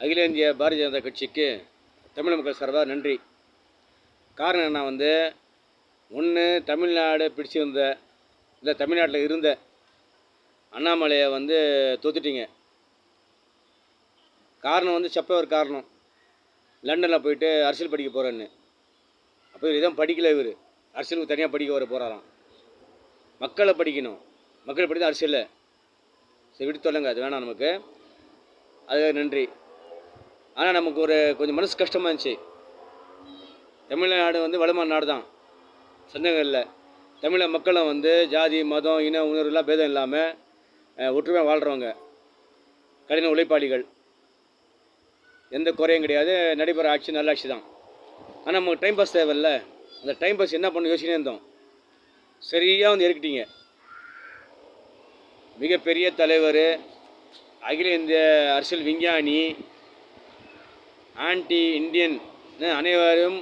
அகில இந்திய பாரதிய ஜனதா கட்சிக்கு தமிழ் மக்கள் சார்பாக நன்றி. காரணம் என்ன வந்து ஒன்று தமிழ்நாடு பிடிச்சிருந்த இல்லை தமிழ்நாட்டில் இருந்த அண்ணாமலையை வந்து தோத்துட்டீங்க. காரணம் வந்து செப்ப ஒரு காரணம். லண்டனில் போயிட்டு அரசியல் படிக்க போகிறேன்னு அப்போ இவர் இதான் படிக்கல இவர். அரசியலுக்கு தனியாக படிக்க வர போகிறாராம் மக்களை படிக்கணும். மக்களை படித்து அரசியலில். சரி விட்டு தொல்லுங்க அது வேணாம் நமக்கு. அது நன்றி. ஆனால் நமக்கு ஒரு கொஞ்சம் மனசு கஷ்டமாக இருந்துச்சு. தமிழ்நாடு வந்து வளமான நாடு தான் சந்தேகம் இல்லை தமிழக மக்களும் வந்து ஜாதி மதம் இன உணர்வுலாம் பேதம் இல்லாமல் ஒற்றுமையாக வாழ்கிறவங்க கடின உழைப்பாளிகள். எந்த குறையும் கிடையாது. நடைபெற ஆட்சி நல்ல ஆட்சி தான் ஆனால் நமக்கு டைம் பாஸ் தேவையில்ல. அந்த டைம் பாஸ் என்ன பண்ண யோசிச்சுனே இருந்தோம். சரியாக வந்து இறக்கிட்டீங்க மிகப்பெரிய தலைவர் அகில இந்திய அரசியல் விஞ்ஞானி ஆன்டி இண்டியன் அனைவரும்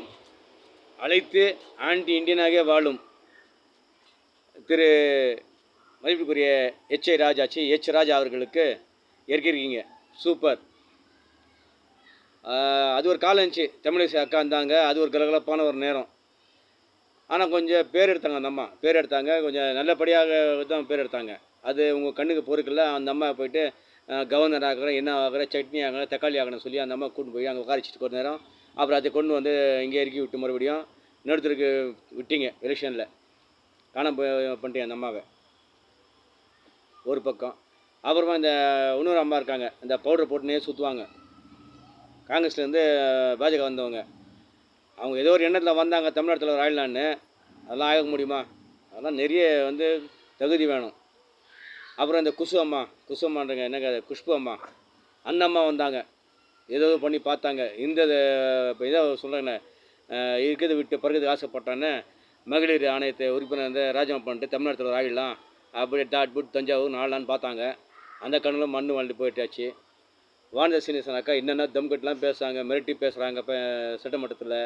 அழைத்து ஆன்டி இண்டியனாக வாழும். திரு மதிப்புக்குரிய எச். ஐ. ராஜாச்சி எச். ராஜா அவர்களுக்கு இறக்கியிருக்கீங்க சூப்பர். அது ஒரு காலம் இருந்துச்சு தமிழிசை அக்கா இருந்தாங்க. அது ஒரு கலகலப்பான ஒரு நேரம். ஆனால் கொஞ்சம் பேர் எடுத்தாங்க அந்த அம்மா. பேர் எடுத்தாங்க. கொஞ்சம் நல்லபடியாக தான் பேர் எடுத்தாங்க. அது உங்கள் கண்ணுக்கு பொறுக்கல. அந்த அம்மா போயிட்டு கவர்னர் ஆகிறோம் என்ன ஆகிறேன் சட்னி ஆகிறேன் தக்காளி ஆகணும்னு சொல்லி அந்த அம்மா கூட்டு போய் அங்கே உட்காரிச்சிட்டு கொஞ்ச நேரம். அப்புறம் அதை கொண்டு வந்து இங்கே இறக்கி விட்டு மறுபடியும் இன்னொருத்தருக்கு விட்டீங்க எலெக்ஷனில் காணாம பண்ணிட்டேன் அந்த அம்மாவை. ஒரு பக்கம். அப்புறமா இந்த இன்னொரு அம்மா இருக்காங்க. இந்த பவுடர் போட்டுனே சுற்றுவாங்க காங்கிரஸ்லேருந்து பாஜக வந்தவங்க. அவங்க ஏதோ ஒரு எண்ணத்தில் வந்தாங்க தமிழ்நாட்டில் ஆயிடலான்னு அதெல்லாம் ஆக முடியுமா? அதெல்லாம் நிறைய வந்து தகுதி வேணும். அப்புறம் இந்த குசு அம்மா குசு அம்மான்றங்க என்னங்க அது, குஷ்பு அம்மா. அந்த அம்மா வந்தாங்க. ஏதோ பண்ணி பார்த்தாங்க. இந்த இப்போ இதை சொல்கிறேங்கண்ணே இருக்கிறது விட்டு பிறகுது ஆசைப்பட்டானே மகளிர் ஆணையத்தை உறுப்பினர் வந்து ராஜினாமா பண்ணிட்டு தமிழ்நாட்டில் ஆகிடலாம் அப்படியே டாட் புட் தஞ்சாவூர் நாளான்னு பார்த்தாங்க. அந்த கண்ணில் மண்ணு வாழ்ந்து போயிட்டாச்சு. வானத சீனியசன் அக்கா என்னென்ன தம்கட்லாம் பேசுகிறாங்க மிரட்டி பேசுகிறாங்க இப்போ சட்டமன்றத்தில்.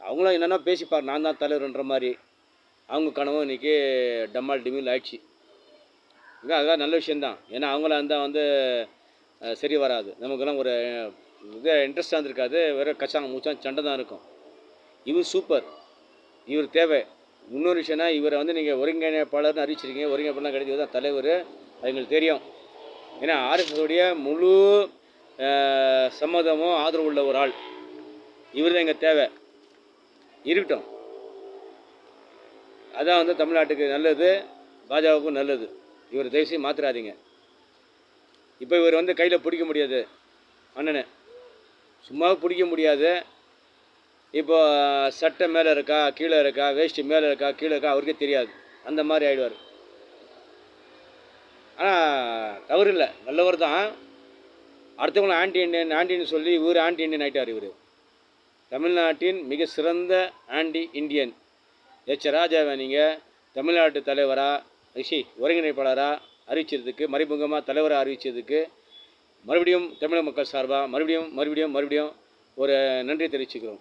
அவங்களும் என்னென்னா பேசிப்பார். நான் தான் தலைவர்ன்ற மாதிரி. அவங்க கனவும் இன்றைக்கி டம்மால் டிமில் ஆயிடுச்சு. அங்கே அதெல்லாம் நல்ல விஷயந்தான் ஏன்னா அவங்களாம் இருந்தால் வந்து சரி வராது. நமக்கெல்லாம் ஒரு இது இன்ட்ரெஸ்டாக இருந்திருக்காது. வெறும் கச்சாங்க மூச்சாங்க சண்டை தான் இருக்கும். இவர் சூப்பர் இவர் தேவை. இன்னொரு விஷயம்னா இவரை வந்து நீங்கள் ஒருங்கிணைப்பாளர்னு அறிவிச்சிருக்கீங்க. ஒருங்கிணைப்பாளர் கிடைச்சது தான் தலைவர். அது எங்களுக்கு தெரியும். ஏன்னா RSS முழு சம்மதமும் ஆதரவு உள்ள ஒரு ஆள். இவர் தான் எங்கள் தேவை. இருக்கட்டும். அதான் வந்து தமிழ்நாட்டுக்கு நல்லது. பாஜகவுக்கும் நல்லது. இவர் தயவுசெய்து மாத்திராதீங்க இப்போ இவர் வந்து கையில் பிடிக்க முடியாது. அண்ணனை சும்மா பிடிக்க முடியாது. இப்போ சட்டை மேலே இருக்கா கீழே இருக்கா வேஷ்டி மேலே இருக்கா கீழே இருக்கா அவருக்கே தெரியாது. அந்த மாதிரி ஆயிடுவார். ஆனால் தவறு இல்லை. நல்லவர் தான் அடுத்தவங்களும் ஆன்டி இண்டியன் ஆன்டின்னு சொல்லி இவர் ஆன்டி இண்டியன் ஆகிட்டார் இவர். தமிழ்நாட்டின் மிக சிறந்த ஆன்டி இந்தியன் எச். ராஜாவை நீங்கள் தமிழ்நாட்டு தலைவராக ரிஷி ஒருங்கிணைப்பாளராக அறிவிச்சதுக்கு மறைமுகமாக தலைவராக அறிவித்ததுக்கு மறுபடியும் தமிழக மக்கள் சார்பாக மறுபடியும் மறுபடியும் மறுபடியும் ஒரு நன்றி தெரிவிச்சுக்கிறோம்.